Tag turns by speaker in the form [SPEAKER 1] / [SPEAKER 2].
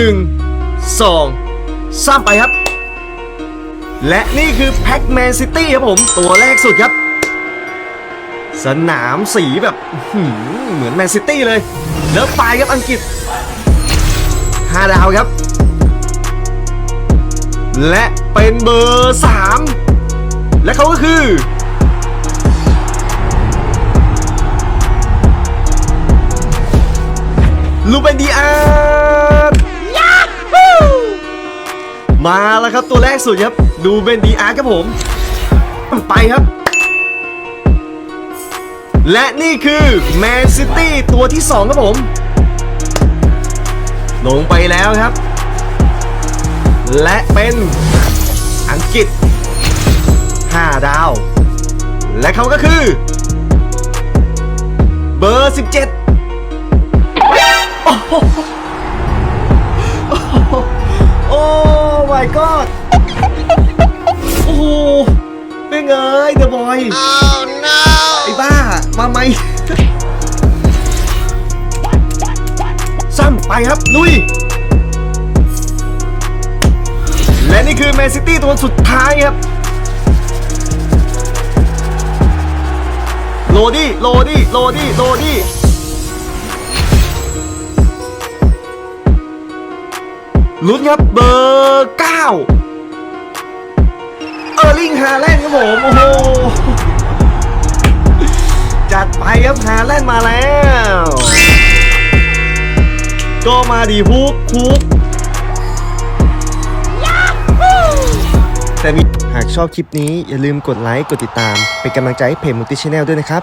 [SPEAKER 1] หนึ่งสองสามไปครับ และนี่คือแพ็กแมนซิตี้ครับผม ตัวแรกสุดครับ สนามสีแบบเหมือนแมนซิตี้เลยแล้วไปครับอังกฤษ5ดาวครับ และเป็นเบอร์3และเขาก็คือ ลูเบนดีอา มาแล้วครับตัวแรกสุดครับ ดูเบนดีอาร์ครับผม ไปครับ และนี่คือแมนซิตี้ตัวที่ 2 ครับผม ลงไปแล้วครับ และเป็นอังกฤษ 5 ดาว และเขาก็คือ เบอร์ 17โเป็นไงเดอะบอย
[SPEAKER 2] Oh no!
[SPEAKER 1] ไอ้บ้า มาไหมซ้ำไปครับ ลุย และนี่คือแมนซิตี้ตัวสุดท้ายครับ โลดี้โลดี้โลดี้โลดี้ลุ้นครับเบอร์9เออร์ ลิงฮาแลนด์ครับผมโอ้โหจัดไปครับฮาแลนด์มาแล้ว ก็มาดีฮุกฮุกแต่หากชอบคลิปนี้อย่าลืมกดไลค์กดติดตาม เป็นกำลังใจให้เพจมุติชแนลด้วยนะครับ